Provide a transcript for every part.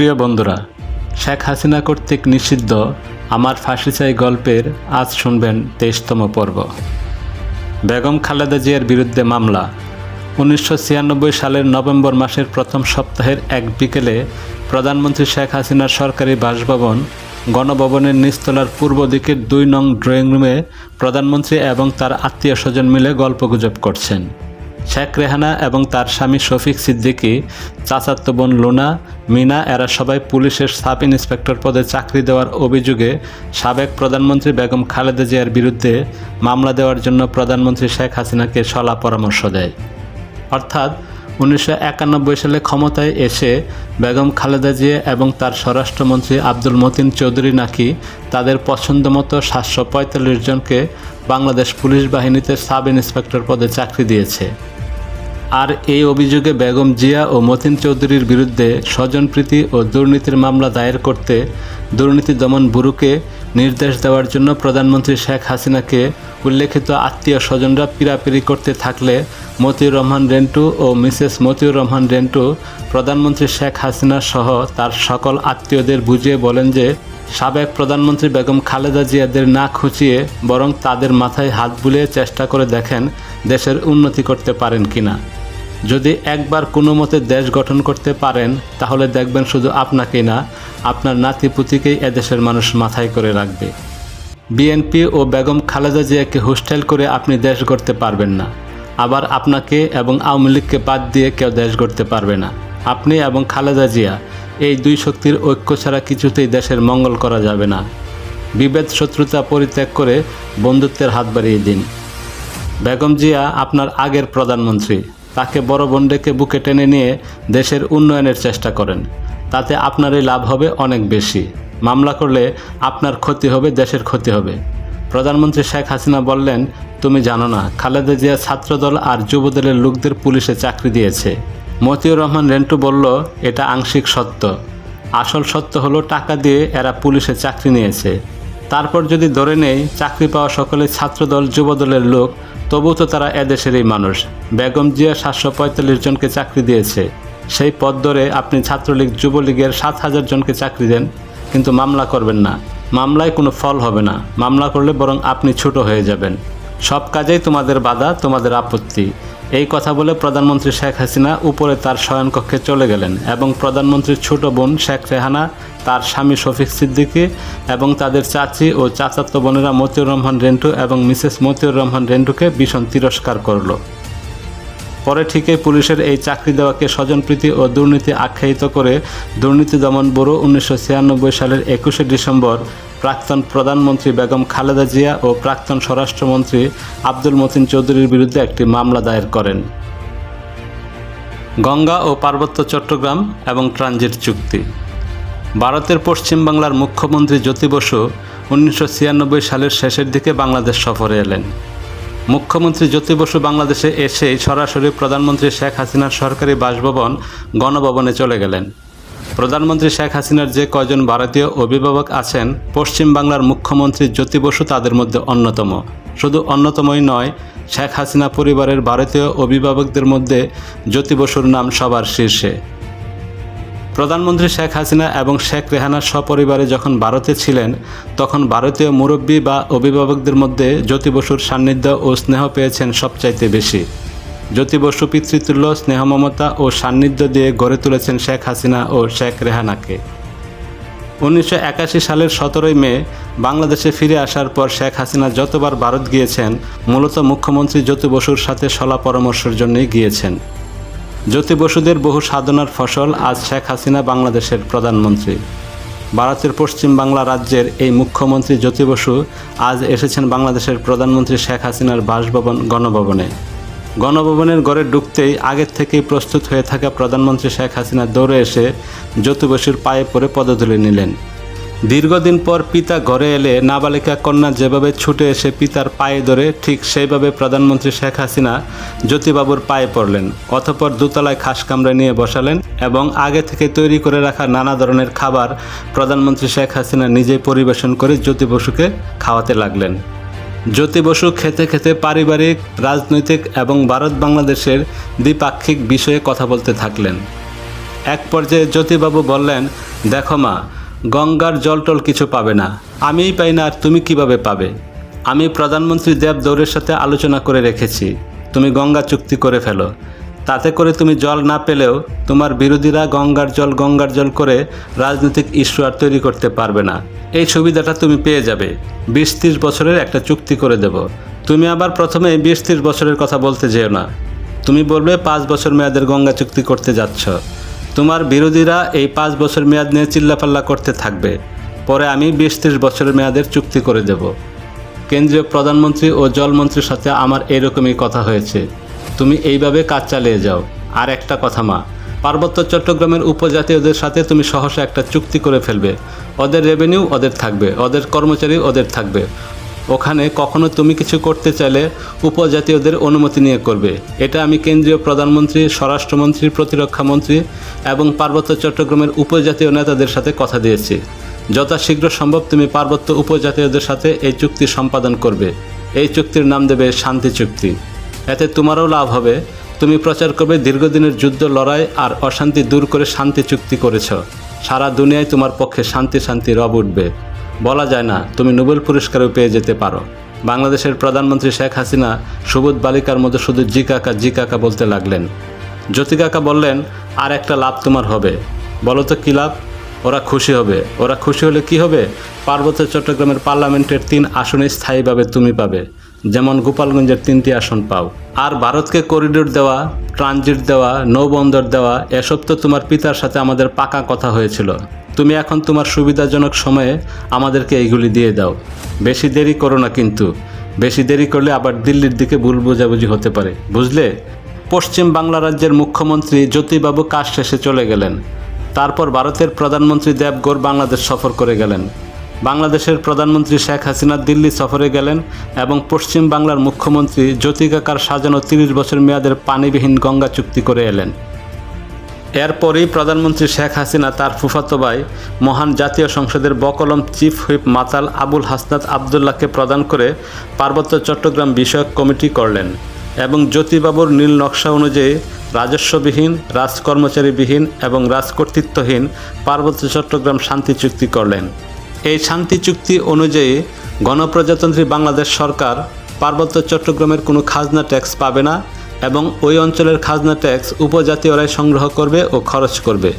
প্রিয় বন্ধুরা, শেখ হাসিনা কর্তৃক নিষিদ্ধ আমার ফাঁসি চাই গল্পের আজ শুনবেন তেইশতম পর্ব। বেগম খালেদা জিয়ার বিরুদ্ধে মামলা, উনিশশো ছিয়ানব্বই সালের নভেম্বর মাসের প্রথম সপ্তাহের এক বিকেলে প্রধানমন্ত্রী শেখ হাসিনার সরকারি বাসভবন, গণভবনের নিচতলার পূর্ব দিকের দুই নং ড্রয়িং রুমে প্রধানমন্ত্রী এবং তার আত্মীয় স্বজন মিলে গল্পগুজব করছেন। শেখ রেহানা এবং তার স্বামী শফিক সিদ্দিকী, চাচাতো বোন লুনা, মিনা, এরা সবাই পুলিশের সাব ইন্সপেক্টর পদে চাকরি দেওয়ার অভিযোগে সাবেক প্রধানমন্ত্রী বেগম খালেদা জিয়ার বিরুদ্ধে মামলা দেওয়ার জন্য প্রধানমন্ত্রী শেখ হাসিনাকে সলা পরামর্শ দেয়। অর্থাৎ উনিশশো একানব্বই সালে ক্ষমতায় এসে বেগম খালেদা জিয়া এবং তার স্বরাষ্ট্রমন্ত্রী আব্দুল মতিন চৌধুরী নাকি তাদের পছন্দমতো সাতশো পঁয়তাল্লিশ জনকে বাংলাদেশ পুলিশ বাহিনীতে সাব ইন্সপেক্টর পদে চাকরি দিয়েছে। আর এই অভিযোগে বেগম জিয়া ও মতিন চৌধুরীর বিরুদ্ধে স্বজনপ্রীতি ও দুর্নীতির মামলা দায়ের করতে দুর্নীতি দমন ব্যুরোকে নির্দেশ দেওয়ার জন্য প্রধানমন্ত্রী শেখ হাসিনাকে উল্লেখিত আত্মীয় স্বজনরা পিরাপিরি করতে থাকলে মতিউর রহমান রেন্টু ও মিসেস মতিউর রহমান রেন্টু, প্রধানমন্ত্রী শেখ হাসিনা সহ তার সকল আত্মীয়দের বুঝিয়ে বলেন যে, সাবেক প্রধানমন্ত্রী বেগম খালেদা জিয়াদের না খুঁচিয়ে বরং তাদের মাথায় হাত বুলিয়ে চেষ্টা করে দেখেন দেশের উন্নতি করতে পারেন কিনা। যদি একবার কোনো মতে দেশ গঠন করতে পারেন, তাহলে দেখবেন শুধু আপনাকেই না, আপনার নাতিপুতিকেই এদেশের মানুষ মাথায় করে রাখবে। বিএনপি ও বেগম খালেদা জিয়াকে হোস্টেল করে আপনি দেশ গড়তে পারবেন না। আবার আপনাকে এবং আওয়ামী লীগকে বাদ দিয়ে কেউ দেশ গড়তে পারবে না। আপনি এবং খালেদা জিয়া, এই দুই শক্তির ঐক্য ছাড়া কিছুতেই দেশের মঙ্গল করা যাবে না। বিভেদ শত্রুতা পরিত্যাগ করে বন্ধুত্বের হাত বাড়িয়ে দিন। বেগম জিয়া আপনার আগের প্রধানমন্ত্রী। তাকে বড় বন্ডেকে বুকে টেনে নিয়ে দেশের উন্নয়নের চেষ্টা করেন। তাতে আপনারই লাভ হবে অনেক বেশি। মামলা করলে আপনার ক্ষতি হবে, দেশের ক্ষতি হবে। প্রধানমন্ত্রী শেখ হাসিনা বললেন, তুমি জানো না, খালেদা জিয়া ছাত্রদল আর যুবদলের লোকদের পুলিশে চাকরি দিয়েছে। মতিউর রহমান রেন্টু বলল, এটা আংশিক সত্য। আসল সত্য হলো টাকা দিয়ে এরা পুলিশে চাকরি নিয়েছে। তারপর যদি ধরে নেই, চাকরি পাওয়া সকলে ছাত্রদল, যুবদলের লোক তবু তো তারা এদেশেরই মানুষ। বেগম জিয়া সাতশো পঁয়তাল্লিশ জনকে চাকরি দিয়েছে। সেই পদ ধরে আপনি ছাত্রলীগ, যুবলীগের সাত হাজার জনকে চাকরি দেন, কিন্তু মামলা করবেন না। মামলায় কোনো ফল হবে না। মামলা করলে বরং আপনি ছোট হয়ে যাবেন। সব কাজেই তোমাদের বাধা, তোমাদের আপত্তি। এই কথা বলে প্রধানমন্ত্রী শেখ হাসিনা উপরে তার শয়নকক্ষে চলে গেলেন এবং প্রধানমন্ত্রীর ছোট বোন শেখ রেহানা, তার স্বামী শফিক সিদ্দিকী এবং তাদের চাচি ও চাচাতো বোনেরা মতিউর রহমান রেন্টু এবং মিসেস মতিউর রহমান রেন্টুকে ভীষণ তিরস্কার করল। পরে ঠিকই পুলিশের এই চাকরি দেওয়াকে স্বজনপ্রীতি ও দুর্নীতি আখ্যায়িত করে দুর্নীতি দমন ব্যুরো উনিশশো ছিয়ানব্বই সালের একুশে ডিসেম্বর প্রাক্তন প্রধানমন্ত্রী বেগম খালেদা জিয়া ও প্রাক্তন স্বরাষ্ট্রমন্ত্রী আব্দুল মতিন চৌধুরীর বিরুদ্ধে একটি মামলা দায়ের করেন। গঙ্গা ও পার্বত্য চট্টগ্রাম এবং ট্রানজিট চুক্তি। ভারতের পশ্চিম বাংলার মুখ্যমন্ত্রী জ্যোতি বসু উনিশশো ছিয়ানব্বই সালের শেষের দিকে বাংলাদেশ সফরে এলেন। মুখ্যমন্ত্রী জ্যোতি বসু বাংলাদেশে এসেই সরাসরি প্রধানমন্ত্রী শেখ হাসিনার সরকারি বাসভবন, গণভবনে চলে গেলেন। প্রধানমন্ত্রী শেখ হাসিনার যে কয়জন ভারতীয় অভিভাবক আছেন, পশ্চিম বাংলার মুখ্যমন্ত্রী জ্যোতি বসু তাদের মধ্যে অন্যতম। শুধু অন্যতমই নয়, শেখ হাসিনা পরিবারের ভারতীয় অভিভাবকদের মধ্যে জ্যোতি বসুর নাম সবার শীর্ষে। প্রধানমন্ত্রী শেখ হাসিনা এবং শেখ রেহানার সপরিবারে যখন ভারতে ছিলেন, তখন ভারতীয় মুরব্বী বা অভিভাবকদের মধ্যে জ্যোতি বসুর সান্নিধ্য ও স্নেহ পেয়েছেন সবচাইতে বেশি। জ্যোতি বসু পিতৃতুল্য স্নেহ মমতা ও সান্নিধ্য দিয়ে গড়ে তুলেছেন শেখ হাসিনা ও শেখ রেহানাকে। উনিশশো একাশি সালের সতেরোই মে বাংলাদেশে ফিরে আসার পর শেখ হাসিনা যতবার ভারত গিয়েছেন, মূলত মুখ্যমন্ত্রী জ্যোতি বসুর সাথে সলা পরামর্শের জন্যই গিয়েছেন। জ্যোতি বসুদের বহু সাধনার ফসল আজ শেখ হাসিনা বাংলাদেশের প্রধানমন্ত্রী। ভারতের পশ্চিম বাংলা রাজ্যের এই মুখ্যমন্ত্রী জ্যোতি বসু আজ এসেছেন বাংলাদেশের প্রধানমন্ত্রী শেখ হাসিনার বাসভবন, গণভবনে। গণভবনের ঘরে ঢুকতেই আগের থেকেই প্রস্তুত হয়ে থাকা প্রধানমন্ত্রী শেখ হাসিনা দৌড়ে এসে জ্যোতি বসুর পায়ে পড়ে পদধূলি নিলেন। দীর্ঘদিন পর পিতা ঘরে এলে নাবালিকা কন্যা যেভাবে ছুটে এসে পিতার পায়ে ধরে ঠিক সেইভাবে প্রধানমন্ত্রী শেখ হাসিনা জ্যোতিবাবুর পায়ে পড়লেন, অতপর দোতলায় খাস কামড়ে নিয়ে বসালেন এবং আগে থেকে তৈরি করে রাখা নানা ধরনের খাবার প্রধানমন্ত্রী শেখ হাসিনা নিজেই পরিবেশন করে জ্যোতি বসুকে খাওয়াতে লাগলেন। জ্যোতি বসু খেতে খেতে পারিবারিক, রাজনৈতিক এবং ভারত বাংলাদেশের দ্বিপাক্ষিক বিষয়ে কথা বলতে থাকলেন। এক পর্যায়ে জ্যোতিবাবু বললেন, দেখো মা, গঙ্গার জল টল কিছু পাবে না। আমিই পাই না আর তুমি কীভাবে পাবে? আমি প্রধানমন্ত্রী দেব দৌড়ের সাথে আলোচনা করে রেখেছি। তুমি গঙ্গা চুক্তি করে ফেলো। তাতে করে তুমি জল না পেলেও তোমার বিরোধীরা গঙ্গার জল গঙ্গার জল করে রাজনৈতিক ইস্যু আর তৈরি করতে পারবে না। এই সুবিধাটা তুমি পেয়ে যাবে। বিশ ত্রিশ বছরের একটা চুক্তি করে দেব। তুমি আবার প্রথমে বিশ ত্রিশ বছরের কথা বলতে যেও না। তুমি বলবে, পাঁচ বছর মেয়াদের গঙ্গা চুক্তি করতে যাচ্ছ। তোমার বিরোধীরা এই পাঁচ বছর মেয়াদ নিয়ে চিল্লাপাল্লা করতে থাকবে। পরে আমি বিশ ত্রিশ বছরের মেয়াদের চুক্তি করে দেব। কেন্দ্রীয় প্রধানমন্ত্রী ও জলমন্ত্রীর সাথে আমার এরকমই কথা হয়েছে। তুমি এইভাবে কাজ চালিয়ে যাও। আর একটা কথা মা, পার্বত্য চট্টগ্রামের উপজাতীয়দের সাথে তুমি সহসা একটা চুক্তি করে ফেলবে। ওদের রেভিনিউ ওদের থাকবে, ওদের কর্মচারী ওদের থাকবে। ওখানে কখনো তুমি কিছু করতে চাইলে উপজাতীয়দের অনুমতি নিয়ে করবে। এটা আমি কেন্দ্রীয় প্রধানমন্ত্রী, স্বরাষ্ট্রমন্ত্রী প্রতিরক্ষামন্ত্রী এবং পার্বত্য চট্টগ্রামের উপজাতীয় নেতাদের সাথে কথা দিয়েছি। যথাশীঘ্র সম্ভব তুমি পার্বত্য উপজাতীয়দের সাথে এই চুক্তি সম্পাদন করবে। এই চুক্তির নাম দেবে শান্তি চুক্তি। এতে তোমারও লাভ হবে। তুমি প্রচার করবে দীর্ঘদিনের যুদ্ধ, লড়াই আর অশান্তি দূর করে শান্তি চুক্তি করেছ। সারা দুনিয়ায় তোমার পক্ষে শান্তি শান্তি রব উঠবে। বলা যায় না, তুমি নোবেল পুরস্কারও পেয়ে যেতে পারো। বাংলাদেশের প্রধানমন্ত্রী শেখ হাসিনা সুবোধ বালিকার মতো শুধু জি কাকা জি কাকা বলতে লাগলেন। জ্যোতি কাকা বললেন, আর একটা লাভ তোমার হবে। বলো তো কী লাভ? ওরা খুশি হবে। ওরা খুশি হলে কি হবে? পার্বত্য চট্টগ্রামের পার্লামেন্টের তিন আসনে স্থায়ীভাবে তুমি পাবে। যেমন গোপালগঞ্জের তিনটি আসন পাও। আর ভারতকে করিডোর দেওয়া ট্রানজিট দেওয়া, নৌবন্দর দেওয়া, এসব তো তোমার পিতার সাথে আমাদের পাকা কথা হয়েছিল। তুমি এখন তোমার সুবিধাজনক সময়ে আমাদেরকে এইগুলি দিয়ে দাও। বেশি দেরি করো না কিন্তু। বেশি দেরি করলে আবার দিল্লির দিকে ভুল বোঝাবুঝি হতে পারে। বুঝলে? পশ্চিম বাংলা রাজ্যের মুখ্যমন্ত্রী জ্যোতিবাবু কাজ শেষে চলে গেলেন। তারপর ভারতের প্রধানমন্ত্রী দেবগৌর বাংলাদেশ সফর করে গেলেন। বাংলাদেশের প্রধানমন্ত্রী শেখ হাসিনা দিল্লি সফরে গেলেন এবং পশ্চিম বাংলার মুখ্যমন্ত্রী জ্যোতিকাকার সাজানো তিরিশ বছর মেয়াদের পানিবিহীন গঙ্গা চুক্তি করে এলেন। এরপরই প্রধানমন্ত্রী শেখ হাসিনা তার ফুফাতো ভাই, মহান জাতীয় সংসদের বকলম চিফ হুইপ মাতাল আবুল হাসনাত আবদুল্লাহকে প্রদান করে পার্বত্য চট্টগ্রাম বিষয়ক কমিটি করলেন এবং জ্যোতিবাবুর নীল নকশা অনুযায়ী রাজস্ববিহীন, রাজকর্মচারীবিহীন এবং রাজকর্তৃত্বহীন পার্বত্য চট্টগ্রাম শান্তি চুক্তি করলেন। এই শান্তি চুক্তি অনুযায়ী গণপ্রজাতন্ত্রী বাংলাদেশ সরকার পার্বত্য চট্টগ্রামের কোনো খাজনা ট্যাক্স পাবে না এবং ওই অঞ্চলের খাজনা ট্যাক্স উপজাতীয়রাই সংগ্রহ করবে ও খরচ করবে।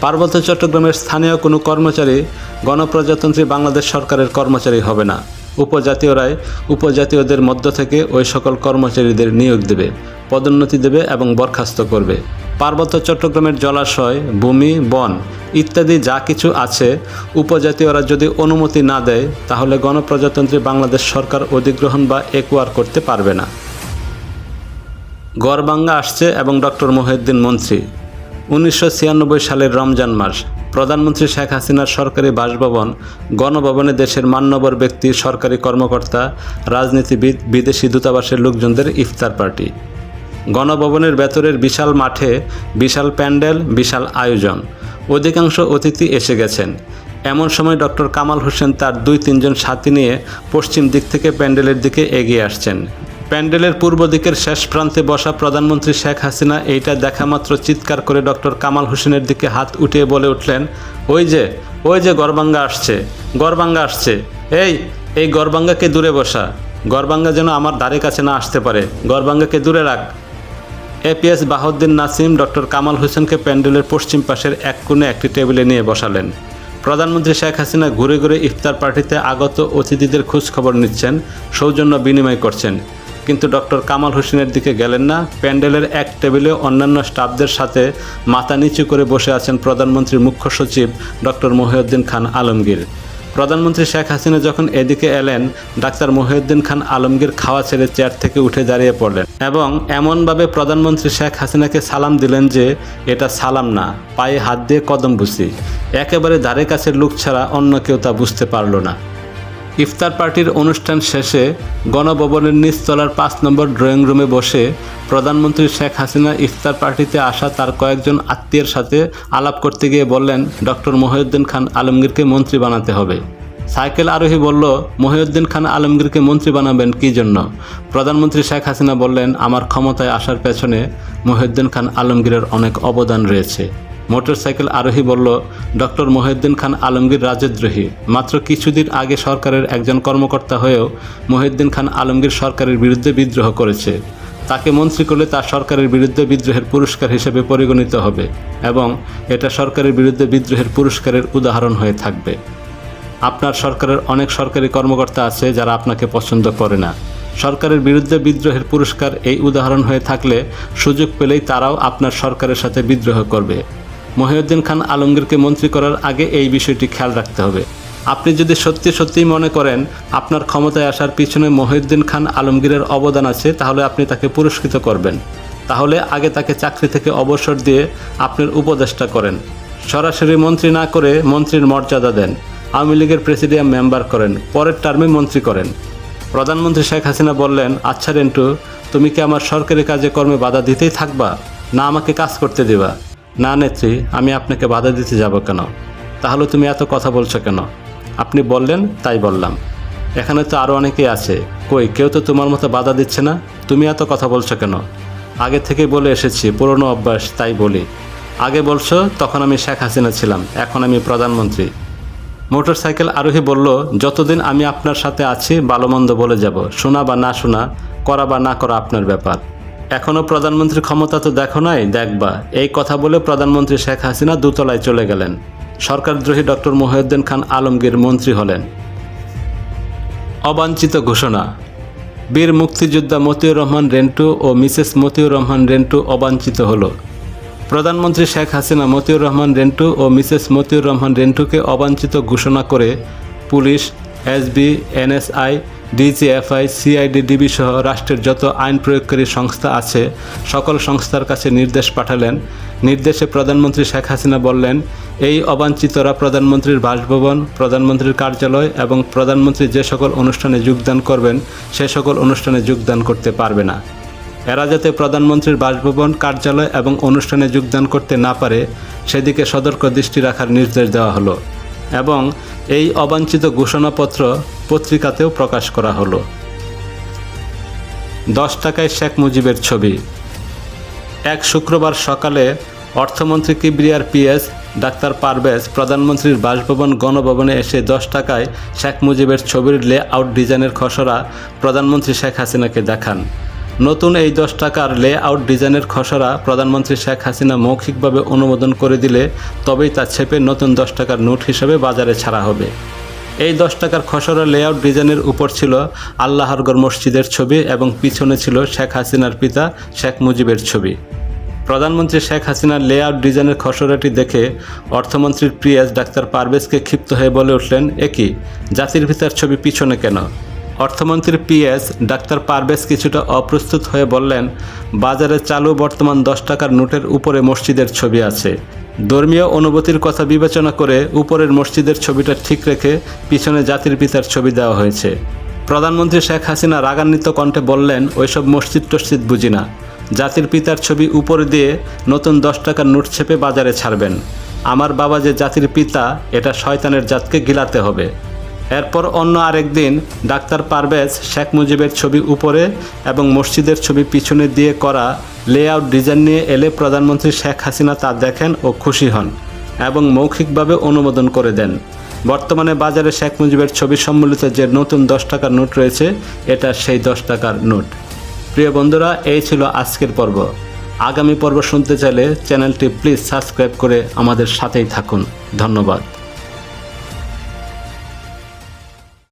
পার্বত্য চট্টগ্রামের স্থানীয় কোনো কর্মচারী গণপ্রজাতন্ত্রী বাংলাদেশ সরকারের কর্মচারী হবে না। উপজাতীয়রাই উপজাতীয়দের মধ্য থেকে ওই সকল কর্মচারীদের নিয়োগ দেবে। পদোন্নতি দেবে এবং বরখাস্ত করবে। পার্বত্য চট্টগ্রামের জলাশয়, ভূমি, বন ইত্যাদি যা কিছু আছে, উপজাতীয়রা যদি অনুমতি না দেয়, তাহলে গণপ্রজাতন্ত্রী বাংলাদেশ সরকার অধিগ্রহণ বা একোয়ার করতে পারবে না। গড়বাঙ্গা আসছে এবং ডক্টর মহিউদ্দিন মন্ত্রী। উনিশশো ছিয়ানব্বই সালের রমজান মাস, প্রধানমন্ত্রী শেখ হাসিনার সরকারি বাসভবন, গণভবনে দেশের মান্যবর ব্যক্তি, সরকারি কর্মকর্তা, রাজনীতিবিদ, বিদেশি দূতাবাসের লোকজনদের ইফতার পার্টি। গণভবনের ভেতরের বিশাল মাঠে বিশাল প্যান্ডেল, বিশাল আয়োজন। অধিকাংশ অতিথি এসে গেছেন। এমন সময় ডক্টর কামাল হোসেন তার দুই, তিনজন সাথী নিয়ে পশ্চিম দিক থেকে প্যান্ডেলের দিকে এগিয়ে আসছেন। প্যান্ডেলের পূর্ব দিকের শেষ প্রান্তে বসা প্রধানমন্ত্রী শেখ হাসিনা এইটা দেখামাত্র চিৎকার করে ডক্টর কামাল হোসেনের দিকে হাত উঠিয়ে বলে উঠলেন, ওই যে ওই যে গরবাঙ্গা আসছে গরবাঙ্গা আসছে। এই এই গরবাঙ্গাকে দূরে বসা। গরবাঙ্গা যেন আমার ধারে কাছে না আসতে পারে। গরবাঙ্গাকে দূরে রাখ। এপিএস বাহাউদ্দিন নাসিম, ডক্টর কামাল হোসেনকে প্যান্ডেলের পশ্চিম পাশের এক কোণে একটি টেবিলে নিয়ে বসালেন। প্রধানমন্ত্রী শেখ হাসিনা ঘুরে ঘুরে ইফতার পার্টিতে আগত অতিথিদের খোঁজ খবর নিচ্ছেন, সৌজন্য বিনিময় করছেন। কিন্তু ডক্টর কামাল হোসেনের দিকে গেলেন না, প্যান্ডেলের এক টেবিলে অন্যান্য স্টাফদের সাথে মাথা নিচু করে বসে আছেন প্রধানমন্ত্রীর মুখ্য সচিব ডক্টর মহিউদ্দিন খান আলমগীর। প্রধানমন্ত্রী শেখ হাসিনা যখন এদিকে এলেন, ডাক্তার মহিউদ্দিন খান আলমগীর খাওয়া ছেড়ে চেয়ার থেকে উঠে দাঁড়িয়ে পড়লেন এবং এমনভাবে প্রধানমন্ত্রী শেখ হাসিনাকে সালাম দিলেন যে, এটা সালাম না, পায়ে হাত দিয়ে কদম বুঝি। একেবারে ধারে কাছের লোক ছাড়া অন্য কেউ তা বুঝতে পারল না। ইফতার পার্টির অনুষ্ঠান শেষে গণভবনের নিচতলার পাঁচ নম্বর ড্রয়িং রুমে বসে প্রধানমন্ত্রী শেখ হাসিনা ইফতার পার্টিতে আসা তার কয়েকজন আত্মীয়ের সাথে আলাপ করতে গিয়ে বললেন, ডক্টর মহিউদ্দিন খান আলমগীরকে মন্ত্রী বানাতে হবে। সাইকেল আরোহী বলল, মহিউদ্দিন খান আলমগীরকে মন্ত্রী বানাবেন কী জন্য? প্রধানমন্ত্রী শেখ হাসিনা বললেন, আমার ক্ষমতায় আসার পেছনে মহিউদ্দিন খান আলমগীরের অনেক অবদান রয়েছে। মোটরসাইকেল আরোহী বলল, ডক্টর মহিউদ্দিন খান আলমগীর রাজদ্রোহী। মাত্র কিছুদিন আগে সরকারের একজন কর্মকর্তা হয়েও মহিউদ্দিন খান আলমগীর সরকারের বিরুদ্ধে বিদ্রোহ করেছে। তাকে মন্ত্রী করলে তার সরকারের বিরুদ্ধে বিদ্রোহের পুরস্কার হিসেবে পরিগণিত হবে এবং এটা সরকারের বিরুদ্ধে বিদ্রোহের পুরস্কারের উদাহরণ হয়ে থাকবে। আপনার সরকারের অনেক সরকারি কর্মকর্তা আছে যারা আপনাকে পছন্দ করে না। সরকারের বিরুদ্ধে বিদ্রোহের পুরস্কার এই উদাহরণ হয়ে থাকলে সুযোগ পেলেই তারাও আপনার সরকারের সাথে বিদ্রোহ করবে। মহিউদ্দিন খান আলমগীরকে মন্ত্রী করার আগে এই বিষয়টি খেয়াল রাখতে হবে। আপনি যদি সত্যি সত্যিই মনে করেন আপনার ক্ষমতায় আসার পিছনে মহিউদ্দিন খান আলমগীরের অবদান আছে, তাহলে আপনি তাকে পুরস্কৃত করবেন। তাহলে আগে তাকে চাকরি থেকে অবসর দিয়ে আপনার উপদেষ্টা করেন। সরাসরি মন্ত্রী না করে মন্ত্রীর মর্যাদা দেন। আওয়ামী লীগের প্রেসিডিয়াম মেম্বার করেন, পরের টার্মে মন্ত্রী করেন। প্রধানমন্ত্রী শেখ হাসিনা বললেন আচ্ছা রেন্টু, তুমি কি আমার সরকারি কাজে কর্মে বাধা দিতেই থাকবা? না আমাকে কাজ করতে দিবা। না নেত্রী, আমি আপনাকে বাধা দিতে যাব কেন? তাহলে তুমি এত কথা বলছো কেন? আপনি বললেন, তাই বললাম। এখানে তো আরও অনেকেই আছে। কই, কেউ তো তোমার মতো বাধা দিচ্ছে না? তুমি এত কথা বলছো কেন? আগে থেকেই বলে এসেছি, পুরনো অভ্যাস, তাই বলি। আগে বলছো, তখন আমি শেখ হাসিনা ছিলাম, এখন আমি প্রধানমন্ত্রী। মোটরসাইকেল আরোহী বলল, যতদিন আমি আপনার সাথে আছি, ভালো মন্দ বলে যাব। শোনা বা না শোনা, করা বা না করা আপনার ব্যাপার। এখনও প্রধানমন্ত্রীর ক্ষমতা তো দেখো নাই, দেখবা। এই কথা বলে প্রধানমন্ত্রী শেখ হাসিনা দুতলায় চলে গেলেন। সরকারদ্রোহী ডক্টর মহিউদ্দিন খান আলমগীর মন্ত্রী হলেন। অবাঞ্ছিত ঘোষণা। বীর মুক্তিযোদ্ধা মতিউর রহমান রেন্টু ও মিসেস মতিউর রহমান রেন্টু অবাঞ্ছিত হল। প্রধানমন্ত্রী শেখ হাসিনা, মতিউর রহমান রেন্টু ও মিসেস মতিউর রহমান রেন্টুকে অবাঞ্ছিত ঘোষণা করে police, SB, NSI DGFI, CID, DB সহ রাষ্ট্রের যত আইন প্রয়োগকারী সংস্থা আছে, সকল সংস্থার কাছে নির্দেশ পাঠালেন। নির্দেশে প্রধানমন্ত্রী শেখ হাসিনা বললেন, এই অবাঞ্ছিতরা প্রধানমন্ত্রীর বাসভবন, প্রধানমন্ত্রীর কার্যালয় এবং প্রধানমন্ত্রী যে সকল অনুষ্ঠানে যোগদান করবেন, সে সকল অনুষ্ঠানে যোগদান করতে পারবে না। এরা যাতে প্রধানমন্ত্রীর বাসভবন, কার্যালয় এবং অনুষ্ঠানে যোগদান করতে না পারে, সেদিকে সতর্ক দৃষ্টি রাখার নির্দেশ দেওয়া হলো। এবং এই অবাঞ্ছিত ঘোষণাপত্র পত্রিকাতেও প্রকাশ করা হলো। দশ টাকায় শেখ মুজিবের ছবি। এক শুক্রবার সকালে অর্থমন্ত্রী কিবরিয়ার পিএস, ডাক্তার পারভেজ, প্রধানমন্ত্রীর বাসভবন, গণভবনে এসে দশ টাকায় শেখ মুজিবের ছবির লে আউট ডিজাইনের খসড়া প্রধানমন্ত্রী শেখ হাসিনাকে দেখান। নতুন এই দশ টাকার লে আউট ডিজাইনের খসড়া প্রধানমন্ত্রী শেখ হাসিনা মৌখিকভাবে অনুমোদন করে দিলে তবেই তা ছেপে নতুন দশ টাকার নোট হিসেবে বাজারে ছাড়া হবে। এই দশ টাকার খসড়া লেআউট ডিজাইনের উপর ছিল আল্লাহরগড় মসজিদের ছবি এবং পিছনে ছিল শেখ হাসিনার পিতা শেখ মুজিবের ছবি। প্রধানমন্ত্রী শেখ হাসিনার লেআউট ডিজাইনের খসড়াটি দেখে অর্থমন্ত্রীর প্রিয়াস ডাক্তার পারভেজকে ক্ষিপ্ত হয়ে বলে উঠলেন একই জাতির পিতার ছবি পিছনে কেন? অর্থমন্ত্রী পিএস ডাক্তার পারভেজ কিছুটা অপ্রস্তুত হয়ে বললেন, বাজারে চালু বর্তমান দশ টাকার নোটের উপরে মসজিদের ছবি আছে। ধর্মীয় অনুভূতির কথা বিবেচনা করে উপরের মসজিদের ছবিটা ঠিক রেখে পিছনে জাতির পিতার ছবি দেওয়া হয়েছে। প্রধানমন্ত্রী শেখ হাসিনা রাগান্বিত কণ্ঠে বললেন, ওইসব মসজিদ টসজিদ বুঝি না। জাতির পিতার ছবি উপরে দিয়ে নতুন দশ টাকার নোট ছেপে বাজারে ছাড়বেন। আমার বাবা যে জাতির পিতা, এটা শয়তানের জাতকে গিলাতে হবে। এরপর অন্য আরেকদিন ডাক্তার পারভেজ শেখ মুজিবের ছবি উপরে এবং মসজিদের ছবি পিছনে দিয়ে করা লেআউট ডিজাইন নিয়ে এলে প্রধানমন্ত্রী শেখ হাসিনা তা দেখেন ও খুশি হন এবং মৌখিকভাবে অনুমোদন করে দেন। বর্তমানে বাজারে শেখ মুজিবের ছবি সম্মিলিত যে নতুন দশ টাকার নোট রয়েছে, এটা সেই দশ টাকার নোট। প্রিয় বন্ধুরা, এই ছিল আজকের পর্ব। আগামী পর্ব শুনতে চাইলে চ্যানেলটি প্লিজ সাবস্ক্রাইব করে আমাদের সাথেই থাকুন। ধন্যবাদ।